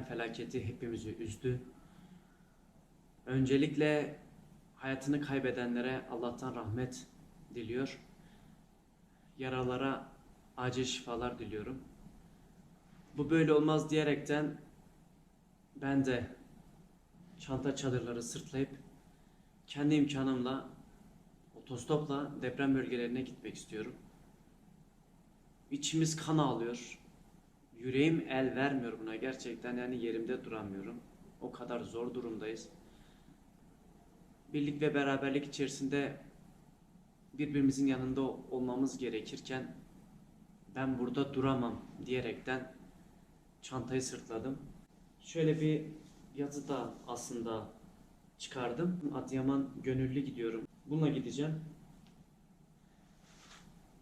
deprem felaketi hepimizi üzdü. Öncelikle hayatını kaybedenlere Allah'tan rahmet diliyor. Yaralara acil şifalar diliyorum. Bu böyle olmaz diyerekten ben de çanta çadırları sırtlayıp kendi imkanımla otostopla deprem bölgelerine gitmek istiyorum. İçimiz kan ağlıyor. Yüreğim el vermiyor buna. Gerçekten yani yerimde duramıyorum. O kadar zor durumdayız. Birlik ve beraberlik içerisinde birbirimizin yanında olmamız gerekirken ben burada duramam diyerekten çantayı sırtladım. Şöyle bir yazı da aslında çıkardım. Adıyaman gönüllü gidiyorum. Bununla gideceğim.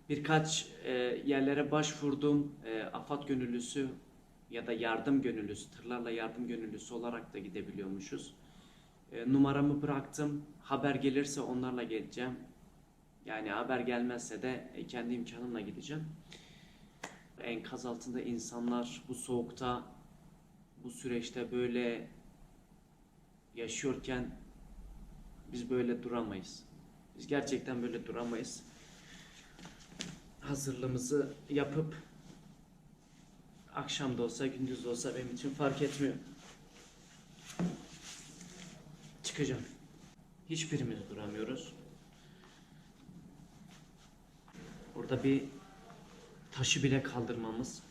Birkaç e, yerlere başvurdum. E, AFAD gönüllüsü ya da yardım gönüllüsü, tırlarla yardım gönüllüsü olarak da gidebiliyormuşuz. E, numaramı bıraktım. Haber gelirse onlarla geleceğim. Yani haber gelmezse de e, kendi imkanımla gideceğim. Enkaz altında insanlar bu soğukta, bu süreçte böyle yaşıyorken biz böyle duramayız. Biz gerçekten böyle duramayız hazırlığımızı yapıp akşam da olsa gündüz de olsa benim için fark etmiyor. Çıkacağım. Hiçbirimiz duramıyoruz. Burada bir taşı bile kaldırmamız,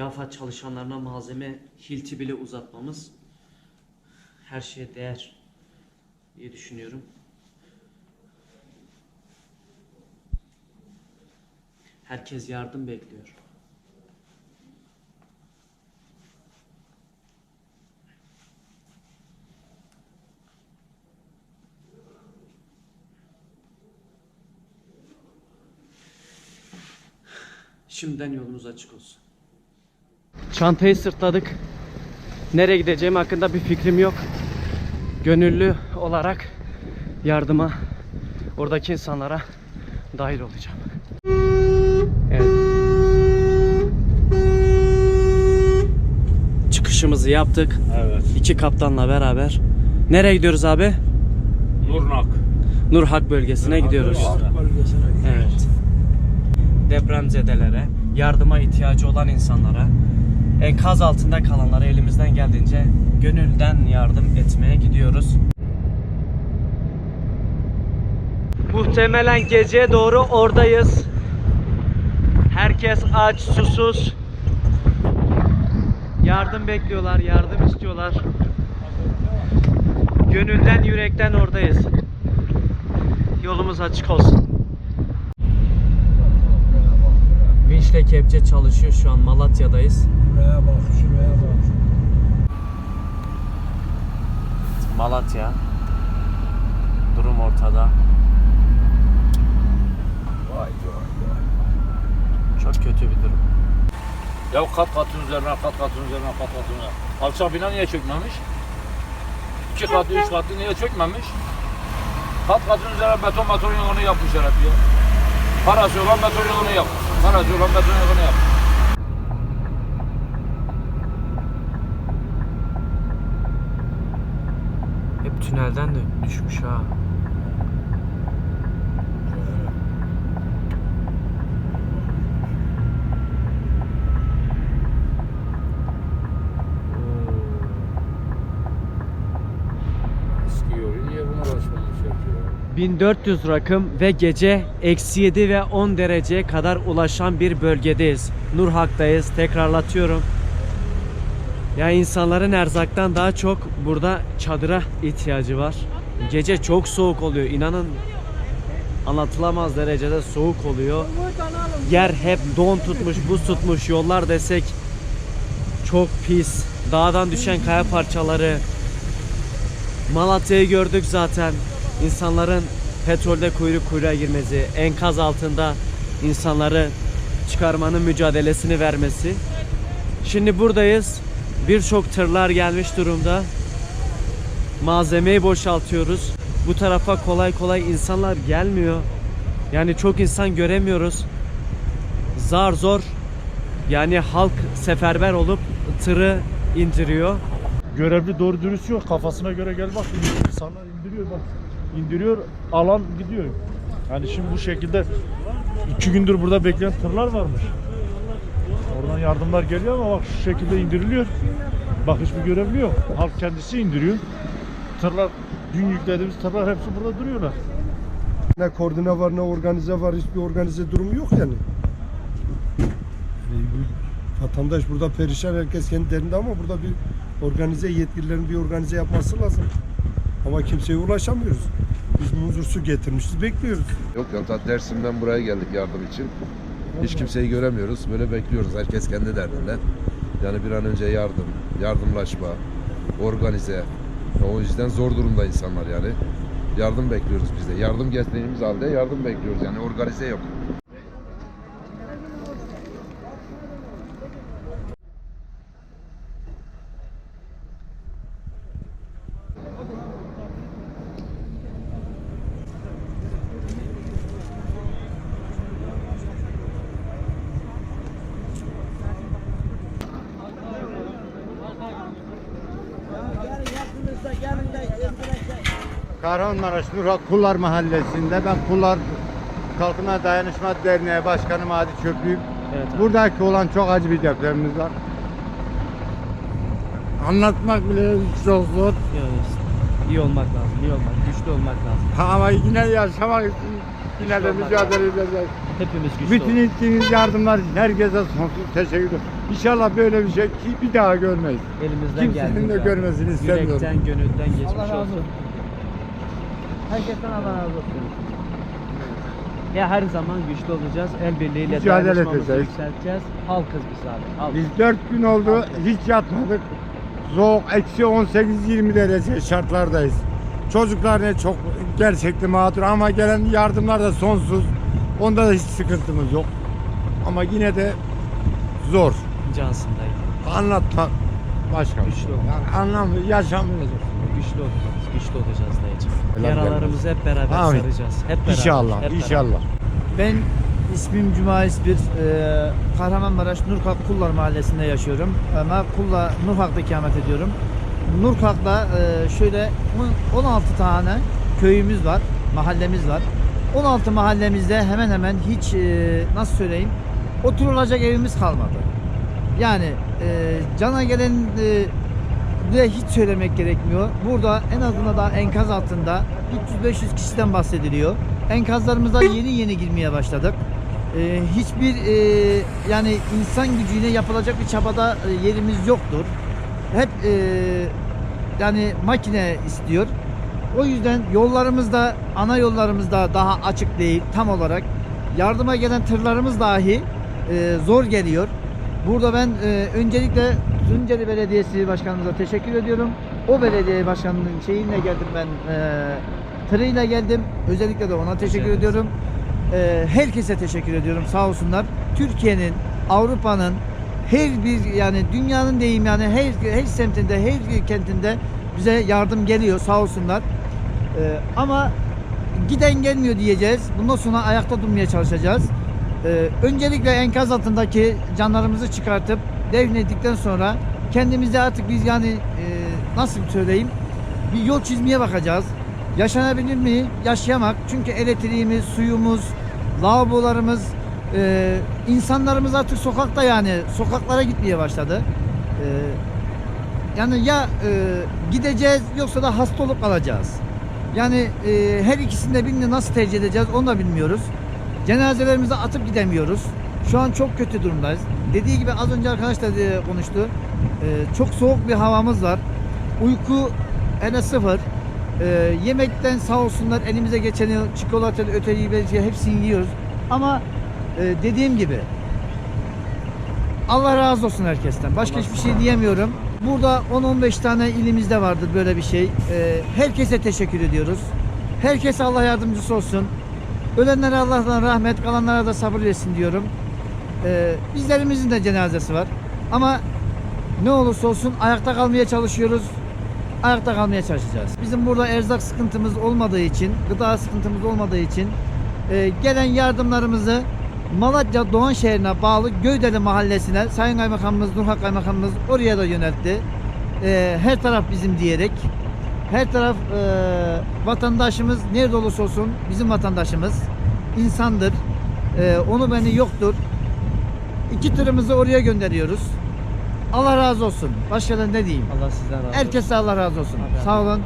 afet çalışanlarına malzeme hilti bile uzatmamız her şeye değer diye düşünüyorum. Herkes yardım bekliyor. Şimdiden yolunuz açık olsun. Çantayı sırtladık. Nereye gideceğim hakkında bir fikrim yok. Gönüllü olarak yardıma oradaki insanlara dahil olacağım. Evet. Çıkışımızı yaptık. Evet. İki kaptanla beraber. Nereye gidiyoruz abi? Nurnak. Nurhak bölgesine gidiyoruz. Evet. Depremzedelere, yardıma ihtiyacı olan insanlara, enkaz altında kalanlara elimizden geldiğince gönülden yardım etmeye gidiyoruz. Muhtemelen geceye doğru oradayız. Herkes aç, susuz. Yardım bekliyorlar, yardım istiyorlar. Gönülden, yürekten oradayız. Yolumuz açık olsun. Vinçle kepçe çalışıyor şu an Malatya'dayız. Şuraya bak, şuraya bak. Malatya. Durum ortada. Vay vay vay. Çok kötü bir durum. Ya kat katın üzerine, kat katın üzerine, kat katın üzerine. Alçak bina niye çökmemiş? İki katı, üç katı niye çökmemiş? Kat katın üzerine beton beton yığını yapmışlar hep ya. Parası olan beton yığını yap. Parası olan beton yığını yap. Hep tünelden de düşmüş ha. Yolu niye buna başlamışlar ya? 1400 rakım ve gece eksi 7 ve 10 dereceye kadar ulaşan bir bölgedeyiz. Nurhak'tayız. Tekrarlatıyorum. Ya insanların erzaktan daha çok burada çadıra ihtiyacı var. Gece çok soğuk oluyor. İnanın anlatılamaz derecede soğuk oluyor. Yer hep don tutmuş, buz tutmuş. Yollar desek çok pis. Dağdan düşen kaya parçaları. Malatya'yı gördük zaten. İnsanların petrolde kuyruk kuyruğa girmesi, enkaz altında insanları çıkarmanın mücadelesini vermesi. Şimdi buradayız. Birçok tırlar gelmiş durumda. Malzemeyi boşaltıyoruz. Bu tarafa kolay kolay insanlar gelmiyor. Yani çok insan göremiyoruz. zar zor yani halk seferber olup tırı indiriyor. Görevli doğru dürüst yok. Kafasına göre gel bak insanlar indiriyor bak. İndiriyor alan gidiyor. Yani şimdi bu şekilde iki gündür burada bekleyen tırlar varmış. Oradan yardımlar geliyor ama bak şu şekilde indiriliyor. Bak hiçbir görevli yok. Halk kendisi indiriyor. Tırlar, dün yüklediğimiz tırlar hepsi burada duruyorlar. Ne koordine var ne organize var hiçbir organize durumu yok yani. Yani Vatandaş burada perişan herkes kendi derinde ama burada bir organize yetkililerin bir organize yapması lazım. Ama kimseye ulaşamıyoruz. Biz muzur su getirmişiz bekliyoruz. Yok ya ta Dersim'den buraya geldik yardım için. Hiç kimseyi göremiyoruz. Böyle bekliyoruz. Herkes kendi derdinde. Yani bir an önce yardım, yardımlaşma, organize. O yüzden zor durumda insanlar yani. Yardım bekliyoruz biz de. Yardım getirdiğimiz halde yardım bekliyoruz. Yani organize yok. Kahramanmaraş Nurhak Kullar Mahallesi'nde ben Kullar Kalkınma Dayanışma Derneği Başkanı Madi Çöplüğüm. Evet. Buradaki olan çok acı bir depremimiz var. Anlatmak bile çok zor iyi olmak lazım, iyi olmak, güçlü olmak lazım. ama yine yaşamak için yine de olmak mücadele edeceğiz. Hepimiz güçlü Bütün olalım. ettiğiniz yardımlar için herkese sonsuz teşekkür ederim. İnşallah böyle bir şey ki bir daha görmeyiz. Elimizden Kimsenin geldiğince. de görmesini istemiyorum. Yürekten, gönülden geçmiş Allah razı olsun. Herkesten Allah razı olsun. Ya her zaman güçlü olacağız. El birliğiyle Mücadele dayanışmamızı edeceğiz. yükselteceğiz. Halkız biz abi. Halk. Biz 4 gün oldu hiç yatmadık. Soğuk eksi 18-20 derece şartlardayız. Çocuklar ne çok gerçekten mağdur ama gelen yardımlar da sonsuz. Onda da hiç sıkıntımız yok. Ama yine de zor. Cansın dayı. Anlatmak başka bir Güçlü şey. olmak. Yani anlamı yaşamıyoruz. Güçlü olacağız. Güçlü olacağız dayıcım. Yaralarımızı hep beraber Amin. saracağız. Hep beraber. İnşallah, hep beraber. inşallah. Ben ismim Cuma İspir. Ee, Kahramanmaraş Nurhak Kullar Mahallesi'nde yaşıyorum. Ama Kulla Nurhak'ta ikamet ediyorum. Nurhak'ta e, şöyle on- 16 tane köyümüz var, mahallemiz var. 16 mahallemizde hemen hemen hiç e, nasıl söyleyeyim oturulacak evimiz kalmadı. Yani e, cana gelen e, de hiç söylemek gerekmiyor. Burada en azından daha enkaz altında 300-500 kişiden bahsediliyor. Enkazlarımıza yeni yeni girmeye başladık. Ee, hiçbir e, yani insan gücüyle yapılacak bir çabada e, yerimiz yoktur. Hep e, yani makine istiyor. O yüzden yollarımızda, ana yollarımızda daha açık değil tam olarak. Yardıma gelen tırlarımız dahi e, zor geliyor. Burada ben e, öncelikle Tunceli Belediyesi Başkanımıza teşekkür ediyorum. O belediye başkanının şeyinle geldim ben, e, tırıyla geldim. Özellikle de ona teşekkür Rica ediyorum. E, herkese teşekkür ediyorum sağ olsunlar. Türkiye'nin, Avrupa'nın her bir yani dünyanın deyim yani her, her semtinde, her kentinde bize yardım geliyor sağ olsunlar. E, ama giden gelmiyor diyeceğiz. Bundan sonra ayakta durmaya çalışacağız. Ee, öncelikle enkaz altındaki canlarımızı çıkartıp defnettikten sonra kendimize artık biz yani e, nasıl söyleyeyim bir yol çizmeye bakacağız. Yaşanabilir mi? Yaşayamak. Çünkü elektriğimiz, suyumuz, lavabolarımız, e, insanlarımız artık sokakta yani sokaklara gitmeye başladı. E, yani ya e, gideceğiz yoksa da hasta olup kalacağız. Yani e, her ikisinde birini nasıl tercih edeceğiz onu da bilmiyoruz. Cenazelerimizi atıp gidemiyoruz. Şu an çok kötü durumdayız. Dediği gibi az önce arkadaş da konuştu. E, çok soğuk bir havamız var. Uyku hele sıfır. E, yemekten sağ olsunlar elimize geçeni çikolata, öteyi, belki hepsini yiyoruz. Ama e, dediğim gibi Allah razı olsun herkesten. Başka hiçbir şey diyemiyorum. Burada 10-15 tane ilimizde vardır böyle bir şey. Ee, herkese teşekkür ediyoruz. Herkese Allah yardımcısı olsun. Ölenlere Allah'tan rahmet, kalanlara da sabır versin diyorum. Ee, bizlerimizin de cenazesi var. Ama ne olursa olsun ayakta kalmaya çalışıyoruz. Ayakta kalmaya çalışacağız. Bizim burada erzak sıkıntımız olmadığı için, gıda sıkıntımız olmadığı için e, gelen yardımlarımızı Malatya Doğan şehrine bağlı Göydeli mahallesine Sayın Kaymakamımız Nurhak Kaymakamımız oraya da yöneltti. Ee, her taraf bizim diyerek her taraf e, vatandaşımız nerede olursa olsun bizim vatandaşımız insandır. Ee, onu beni yoktur. İki tırımızı oraya gönderiyoruz. Allah razı olsun. Başka da ne diyeyim? Allah sizden razı olsun. Herkese Allah razı olsun. Hadi Sağ olun.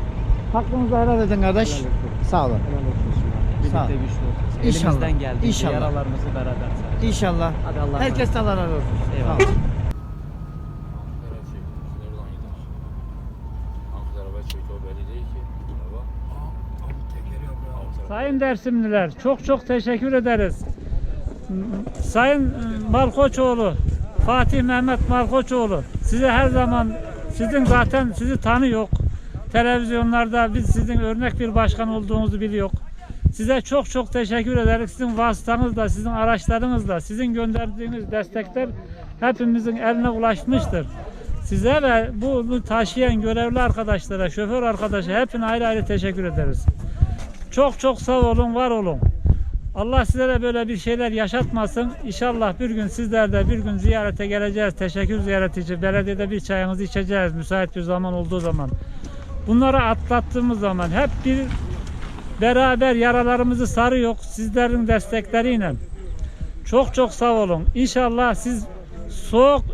Hakkınızı helal edin kardeş. Helal. Sağ olun. Helal olsun. Sağ ol. Birlikte güçlü olsun. İnşallah. Elimizden geldiğince İnşallah. yaralarımızı beraber saracağız. İnşallah. Hadi Allah Herkese Allah razı olsun. Eyvallah. Sağ olun. Nereye çekiyor? Nereden gider? Hangi tarafa çekiyor belli değil ki. Araba. Sayın Dersimliler çok çok teşekkür ederiz. Sayın Malkoçoğlu, Fatih Mehmet Malkoçoğlu size her zaman sizin zaten sizi tanıyor. Televizyonlarda biz sizin örnek bir başkan olduğunuzu biliyor. Size çok çok teşekkür ederiz. Sizin vasıtanızla, sizin araçlarınızla, sizin gönderdiğiniz destekler hepimizin eline ulaşmıştır. Size ve bunu taşıyan görevli arkadaşlara, şoför arkadaşa hepine ayrı ayrı teşekkür ederiz. Çok çok sağ olun, var olun. Allah size de böyle bir şeyler yaşatmasın. İnşallah bir gün sizler de bir gün ziyarete geleceğiz. Teşekkür ziyareti için belediyede bir çayınızı içeceğiz müsait bir zaman olduğu zaman. Bunları atlattığımız zaman hep bir beraber yaralarımızı sarıyor sizlerin destekleriyle. Çok çok sağ olun. İnşallah siz soğuk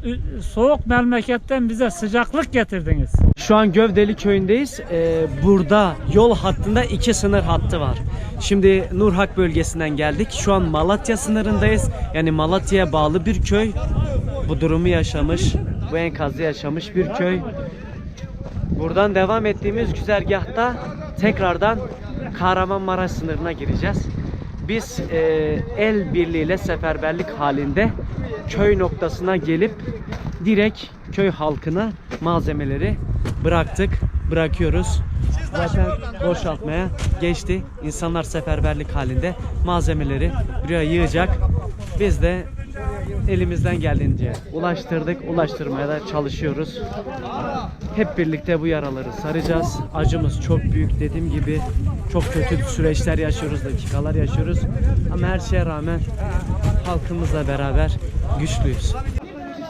soğuk memleketten bize sıcaklık getirdiniz. Şu an Gövdeli köyündeyiz. Ee, burada yol hattında iki sınır hattı var. Şimdi Nurhak bölgesinden geldik. Şu an Malatya sınırındayız. Yani Malatya'ya bağlı bir köy. Bu durumu yaşamış, bu enkazı yaşamış bir köy. Buradan devam ettiğimiz güzergahta tekrardan Kahramanmaraş sınırına gireceğiz. Biz e, el birliğiyle seferberlik halinde köy noktasına gelip direkt köy halkına malzemeleri bıraktık, bırakıyoruz. Zaten boşaltmaya geçti. İnsanlar seferberlik halinde malzemeleri buraya yığacak. Biz de elimizden geldiğince ulaştırdık, ulaştırmaya da çalışıyoruz. Hep birlikte bu yaraları saracağız. Acımız çok büyük dediğim gibi çok kötü süreçler yaşıyoruz, dakikalar yaşıyoruz. Ama her şeye rağmen halkımızla beraber güçlüyüz.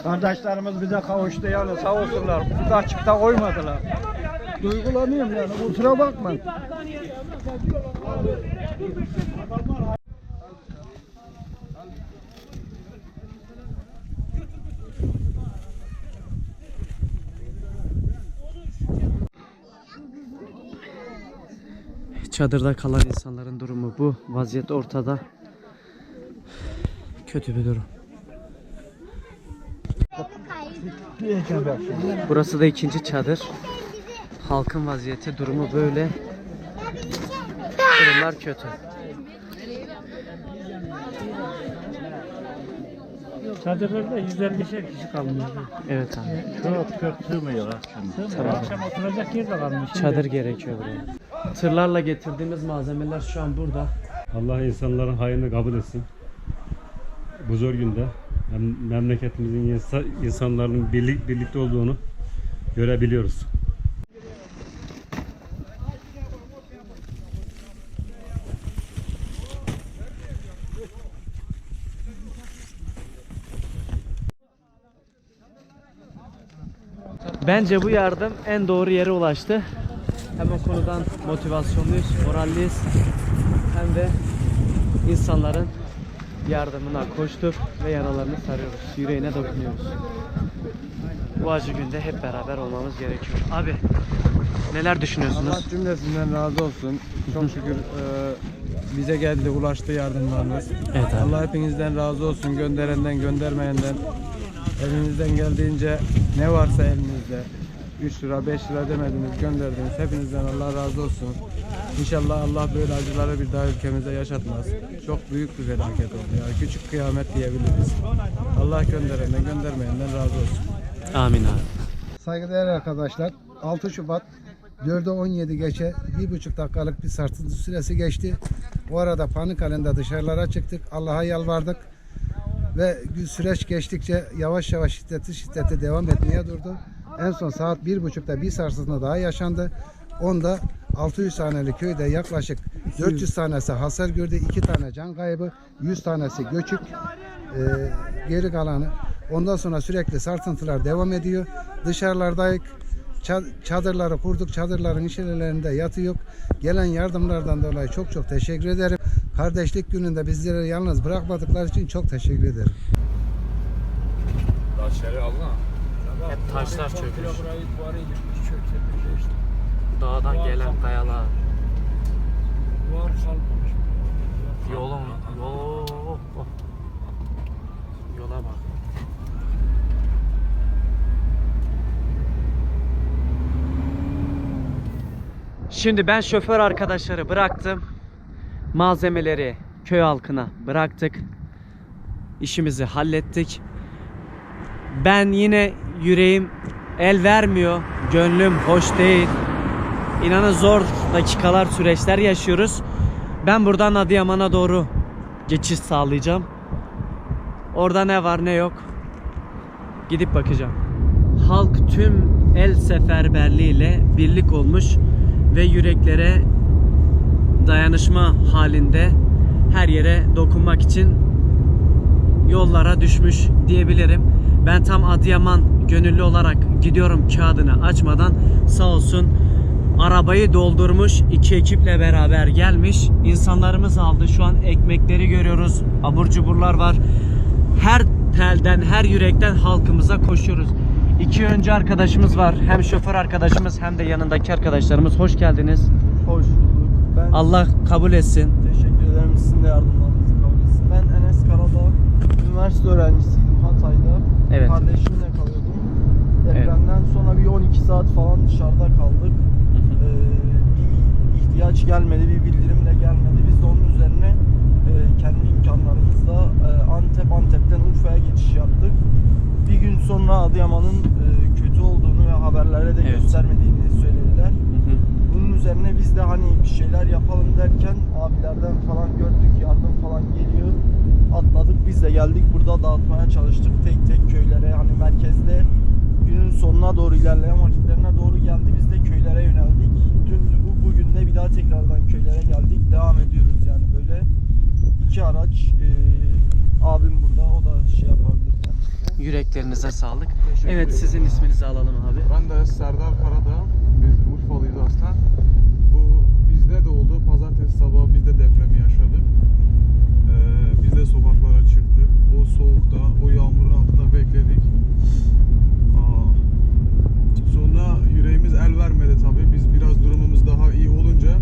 Kardeşlerimiz bize kavuştu yani sağ olsunlar. Bizi açıkta koymadılar. Duygulanıyorum yani kusura bakma. Çadırda kalan insanların durumu bu. Vaziyet ortada. Kötü bir durum. Burası da ikinci çadır. Halkın vaziyeti durumu böyle. Durumlar kötü. Çadırlarda 150'şer kişi kalmış. Evet abi. Çok çok sığmıyor akşam. Akşam oturacak yer de kalmış. Şimdi Çadır gerekiyor buraya. Tırlarla getirdiğimiz malzemeler şu an burada. Allah insanların hayrını kabul etsin. Bu zor günde memleketimizin insa- insanların birlik, birlikte olduğunu görebiliyoruz. Bence bu yardım en doğru yere ulaştı. Hem o konudan motivasyonluyuz, moralliyiz. Hem de insanların yardımına koştuk ve yaralarını sarıyoruz. Yüreğine dokunuyoruz. Bu acı günde hep beraber olmamız gerekiyor. Abi neler düşünüyorsunuz? Allah cümlesinden razı olsun. Çok şükür e, bize geldi, ulaştı yardımlarınız. Evet abi. Allah hepinizden razı olsun. Gönderenden, göndermeyenden. Elinizden geldiğince ne varsa elinizde. 3 lira, 5 lira demediniz, gönderdiniz. Hepinizden Allah razı olsun. İnşallah Allah böyle acıları bir daha ülkemize yaşatmaz. Çok büyük bir felaket oldu. Yani küçük kıyamet diyebiliriz. Allah gönderenden, göndermeyenden razı olsun. Amin abi. Saygıdeğer arkadaşlar 6 Şubat 4'e 17 geçe bir buçuk dakikalık bir sarsıntı süresi geçti. O arada panik halinde dışarılara çıktık. Allah'a yalvardık. Ve süreç geçtikçe yavaş yavaş şiddeti şiddete devam etmeye durdu. En son saat bir buçukta bir sarsıntı daha yaşandı. Onda 600 taneli köyde yaklaşık 400 tanesi hasar gördü. 2 tane can kaybı, 100 tanesi göçük. Ee, geri kalanı. Ondan sonra sürekli sarsıntılar devam ediyor. Dışarılardayız. Ça- Çadırları kurduk. Çadırların içerilerinde yatı yok. Gelen yardımlardan dolayı çok çok teşekkür ederim. Kardeşlik gününde bizleri yalnız bırakmadıkları için çok teşekkür ederim. Taşları ha. Hep taşlar çökmüş. Dağdan gelen kayalar. Yolun yol yola bak. Şimdi ben şoför arkadaşları bıraktım. Malzemeleri köy halkına bıraktık. İşimizi hallettik. Ben yine yüreğim el vermiyor. Gönlüm hoş değil. İnanın zor dakikalar, süreçler yaşıyoruz. Ben buradan Adıyaman'a doğru geçiş sağlayacağım. Orada ne var ne yok gidip bakacağım. Halk tüm el seferberliğiyle birlik olmuş ve yüreklere dayanışma halinde her yere dokunmak için yollara düşmüş diyebilirim. Ben tam Adıyaman gönüllü olarak gidiyorum kağıdını açmadan sağ olsun arabayı doldurmuş iki ekiple beraber gelmiş. İnsanlarımız aldı. Şu an ekmekleri görüyoruz. Abur cuburlar var. Her telden, her yürekten halkımıza koşuyoruz. İki önce arkadaşımız var. Hem şoför arkadaşımız hem de yanındaki arkadaşlarımız. Hoş geldiniz. Hoş bulduk. Ben Allah kabul etsin. teşekkür ederim sizin de yardımlarınızı kabul etsin. Ben Enes Karadağ, üniversite öğrencisiydim Hatay'da. Evet. Kardeşimle kalıyordum. Depremden sonra bir 12 saat falan dışarıda kaldık. Ee, bir ihtiyaç gelmedi, bir bildirim de gelmedi. Biz de onun üzerine e, kendi imkanlarımızla e, Antep, Antep'ten Urfa'ya geçiş yaptık. Bir gün sonra Adıyaman'ın e, kötü olduğunu ve haberlere de Evet. göstermediğini söylediler. Hı hı. Bunun üzerine biz de hani bir şeyler yapalım derken abilerden falan gördük yardım falan geliyor. Atladık biz de geldik burada dağıtmaya çalıştık tek tek köylere hani merkezde günün sonuna doğru ilerleyen vakitlerine doğru geldi biz de köylere yöneldik. Dün bu bugün de bir daha tekrardan köylere geldik devam ediyoruz yani böyle iki araç e, abim burada o da şey yapabilir. kendisi. Yüreklerinize sağlık. Teşekkür Evet ederim. sizin isminizi alalım abi. Ben de Serdar Karadağ. Biz Urfalıyız aslen. Bizde de oldu. Pazartesi sabahı biz de depremi yaşadık. Ee, biz de sokaklara çıktık. O soğukta, o yağmurun altında bekledik. Aa, sonra yüreğimiz el vermedi tabii. Biz biraz durumumuz daha iyi olunca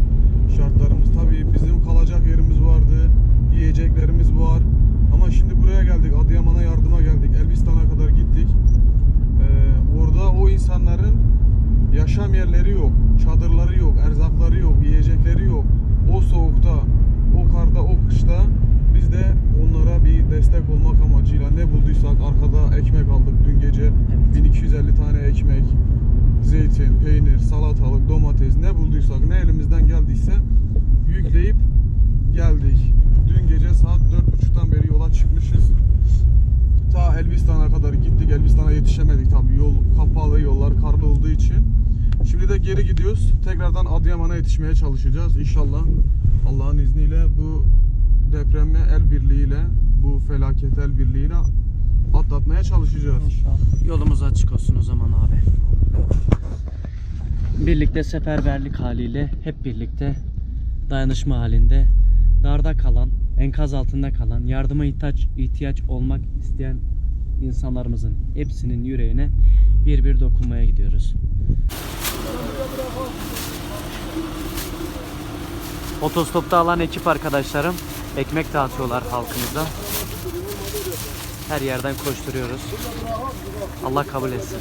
şartlarımız tabii bizim kalacak yerimiz vardı. Yiyeceklerimiz var. Ama şimdi buraya geldik. Adıyaman'a yardıma geldik. Elbistan'a kadar gittik. Ee, orada o insanların yaşam yerleri yok, çadırları yok, erzakları yok, yiyecekleri yok. O soğukta, o karda, o kışta biz de onlara bir destek olmak amacıyla ne bulduysak arkada ekmek aldık dün gece. 1250 tane ekmek, zeytin, peynir, salatalık, domates ne bulduysak ne elimizden geldiyse yükleyip geldik. Dün gece saat 4.30'dan beri yola çıkmışız. Ta Elbistan'a kadar gittik. Elbistan'a yetişemedik tabii. Yol kapalı, yollar karlı olduğu için. Şimdi de geri gidiyoruz. Tekrardan Adıyaman'a yetişmeye çalışacağız inşallah. Allah'ın izniyle bu depremi el birliğiyle, bu felaket el birliğiyle atlatmaya çalışacağız. Yolumuz açık olsun o zaman abi. Birlikte seferberlik haliyle hep birlikte dayanışma halinde darda kalan, enkaz altında kalan, yardıma ihtiyaç ihtiyaç olmak isteyen insanlarımızın hepsinin yüreğine bir bir dokunmaya gidiyoruz. Otostopta alan ekip arkadaşlarım ekmek dağıtıyorlar halkımıza. Her yerden koşturuyoruz. Allah kabul etsin.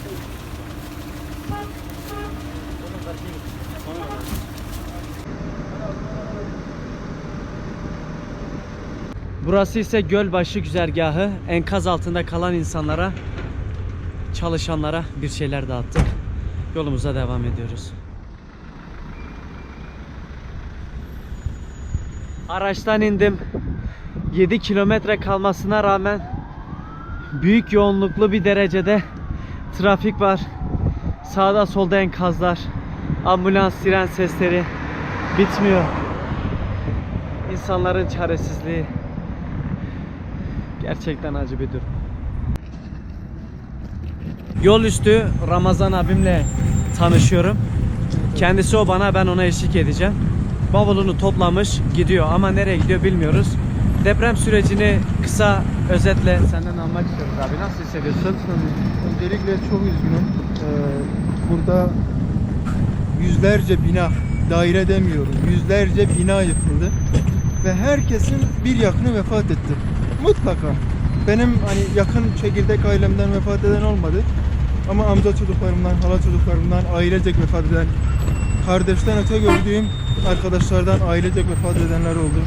Burası ise Gölbaşı güzergahı. Enkaz altında kalan insanlara, çalışanlara bir şeyler dağıttık. Yolumuza devam ediyoruz. Araçtan indim. 7 kilometre kalmasına rağmen büyük yoğunluklu bir derecede trafik var. Sağda solda enkazlar, ambulans, siren sesleri, bitmiyor. İnsanların çaresizliği gerçekten acı bir durum. Yol üstü Ramazan abimle tanışıyorum. Kendisi o bana ben ona eşlik edeceğim. Bavulunu toplamış gidiyor ama nereye gidiyor bilmiyoruz. Deprem sürecini kısa özetle senden almak istiyoruz abi. Nasıl hissediyorsun? Öncelikle çok üzgünüm. Ee, burada yüzlerce bina, daire demiyorum, yüzlerce bina yıkıldı. Ve herkesin bir yakını vefat etti. Mutlaka. Benim hani yakın çekirdek ailemden vefat eden olmadı. Ama amca çocuklarımdan, hala çocuklarımdan ailecek vefat eden, kardeşten öte gördüğüm arkadaşlardan ailecek vefat edenler oldu.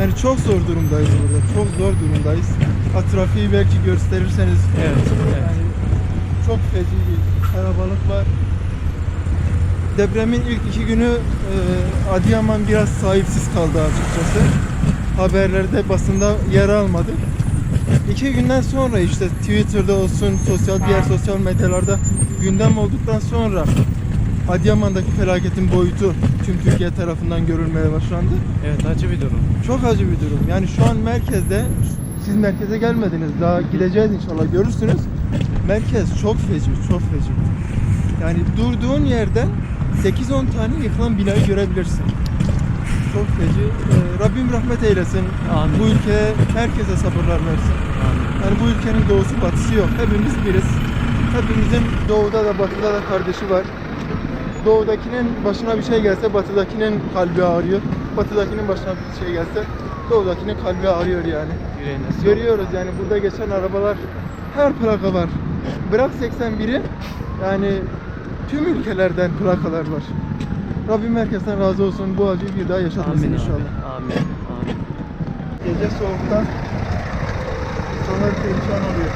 Yani çok zor durumdayız burada. Çok zor durumdayız. Ha, trafiği belki gösterirseniz Evet, evet. yani çok feci bir kalabalık var. Depremin ilk iki günü e, Adıyaman biraz sahipsiz kaldı açıkçası. Haberlerde, basında yer almadı. İki günden sonra işte Twitter'da olsun, sosyal diğer sosyal medyalarda gündem olduktan sonra Adıyaman'daki felaketin boyutu tüm Türkiye tarafından görülmeye başlandı. Evet acı bir durum. Çok acı bir durum. Yani şu an merkezde, siz merkeze gelmediniz. Daha gideceğiz inşallah görürsünüz. Merkez çok feci, çok feci. Yani durduğun yerden 8-10 tane yıkılan binayı görebilirsin. Çok feci. Ee, Rabbim rahmet eylesin. Amin. Bu ülkeye herkese sabırlar versin. Yani bu ülkenin doğusu batısı yok. Hepimiz biriz. Hepimizin doğuda da batıda da kardeşi var. Doğudakinin başına bir şey gelse batıdakinin kalbi ağrıyor. Batıdakinin başına bir şey gelse doğudakinin kalbi ağrıyor yani. Yüreğine. Görüyoruz yani burada geçen arabalar her plaka var. Bırak 81'i yani tüm ülkelerden plakalar var. Rabbim herkesten razı olsun. Bu acıyı bir daha yaşatmasın Amin inşallah. Amin. Amin. Gece soğuktan insanlar perişan oluyor.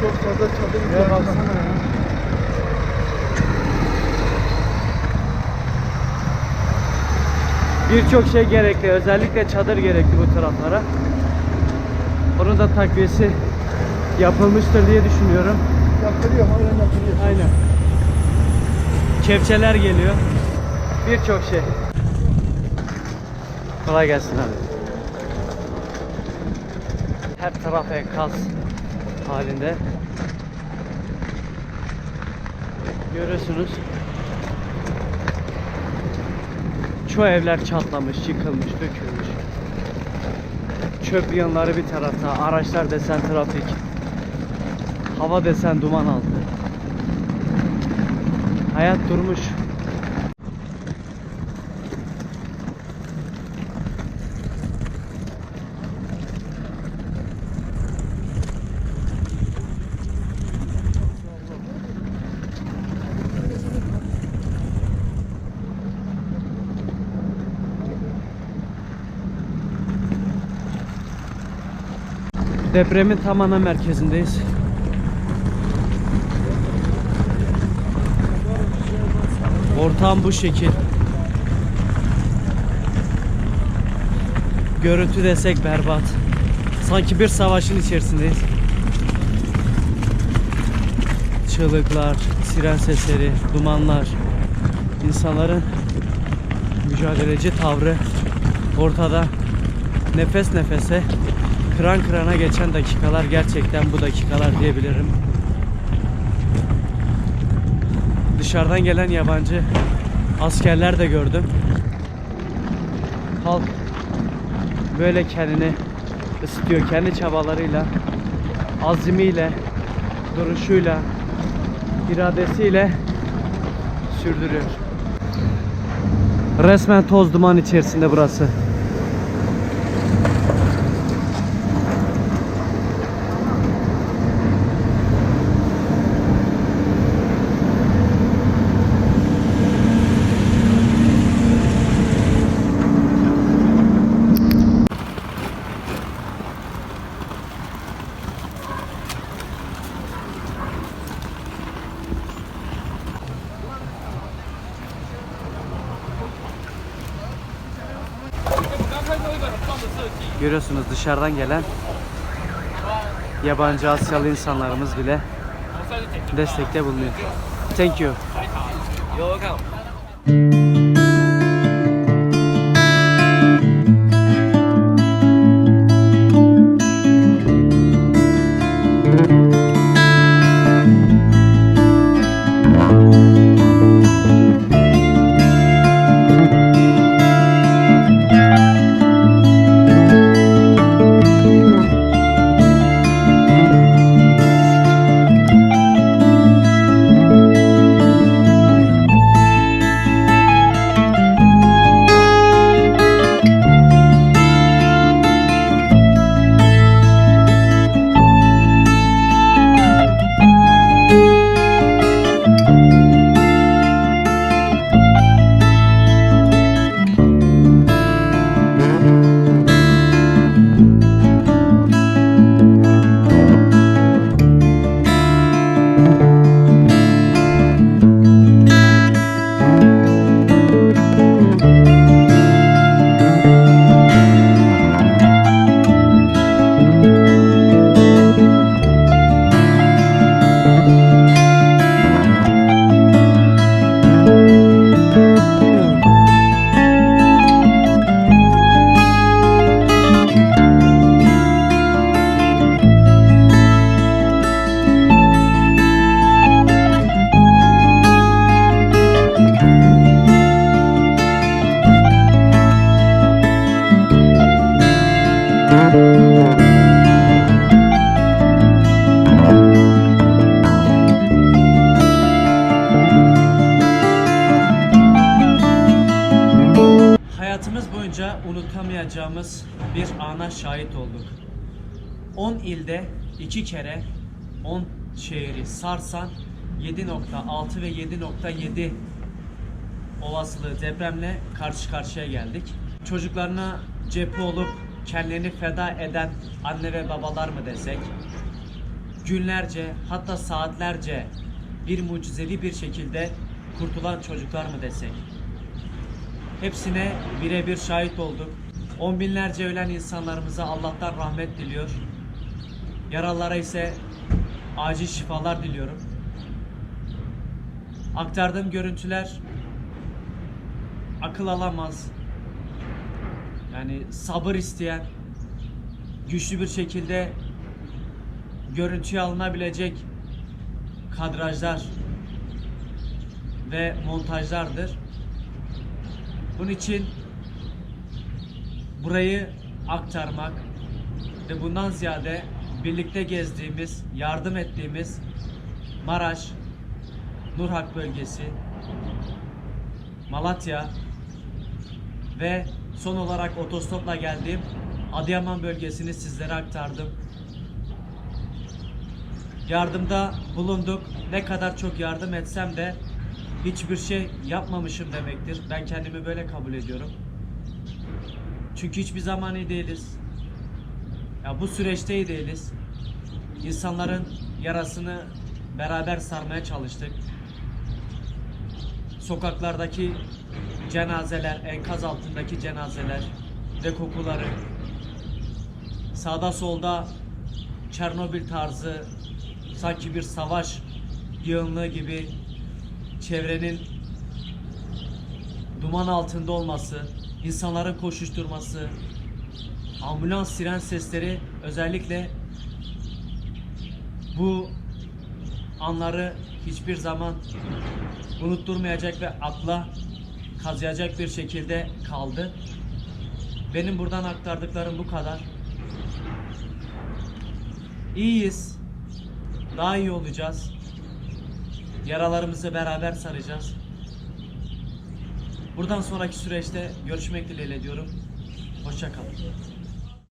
Çok fazla çadır Ya baksana ya. Birçok şey gerekli. Özellikle çadır gerekli bu taraflara. Onun da takviyesi yapılmıştır diye düşünüyorum. Yapılıyor, halen yapılıyor. Aynen. Kepçeler geliyor. Birçok şey. Kolay gelsin abi. Her taraf enkaz halinde. Görüyorsunuz. Çoğu evler çatlamış, yıkılmış, dökülmüş. Çöp yığınları bir tarafta, araçlar desen trafik. Hava desen duman altı. Hayat durmuş. Depremin tam ana merkezindeyiz. Ortam bu şekil. Görüntü desek berbat. Sanki bir savaşın içerisindeyiz. Çığlıklar, siren sesleri, dumanlar, insanların mücadeleci tavrı ortada. Nefes nefese, kıran kırana geçen dakikalar gerçekten bu dakikalar diyebilirim. Dışarıdan gelen yabancı askerler de gördüm. Halk böyle kendini ısıtıyor kendi çabalarıyla, azimiyle, duruşuyla, iradesiyle sürdürüyor. Resmen toz duman içerisinde burası. Görüyorsunuz dışarıdan gelen yabancı Asyalı insanlarımız bile destekte bulunuyor. Thank you. Bir ana şahit olduk. 10 ilde 2 kere 10 şehri sarsan 7.6 ve 7.7 olasılığı depremle karşı karşıya geldik. Çocuklarına cephe olup kendilerini feda eden anne ve babalar mı desek? Günlerce hatta saatlerce bir mucizevi bir şekilde kurtulan çocuklar mı desek? Hepsine birebir şahit olduk. On binlerce ölen insanlarımıza Allah'tan rahmet diliyor. Yaralılara ise acil şifalar diliyorum. Aktardığım görüntüler akıl alamaz. Yani sabır isteyen, güçlü bir şekilde görüntüye alınabilecek kadrajlar ve montajlardır. Bunun için burayı aktarmak ve bundan ziyade birlikte gezdiğimiz, yardım ettiğimiz Maraş, Nurhak bölgesi, Malatya ve son olarak otostopla geldiğim Adıyaman bölgesini sizlere aktardım. Yardımda bulunduk. Ne kadar çok yardım etsem de hiçbir şey yapmamışım demektir. Ben kendimi böyle kabul ediyorum. Çünkü hiçbir zaman iyi değiliz. Ya bu süreçte iyi değiliz. İnsanların yarasını beraber sarmaya çalıştık. Sokaklardaki cenazeler, enkaz altındaki cenazeler ve kokuları sağda solda Çernobil tarzı sanki bir savaş yığınlığı gibi çevrenin duman altında olması, insanların koşuşturması, ambulans siren sesleri özellikle bu anları hiçbir zaman unutturmayacak ve akla kazıyacak bir şekilde kaldı. Benim buradan aktardıklarım bu kadar. İyiyiz. Daha iyi olacağız. Yaralarımızı beraber saracağız. Buradan sonraki süreçte görüşmek dileğiyle diyorum. Hoşça kalın.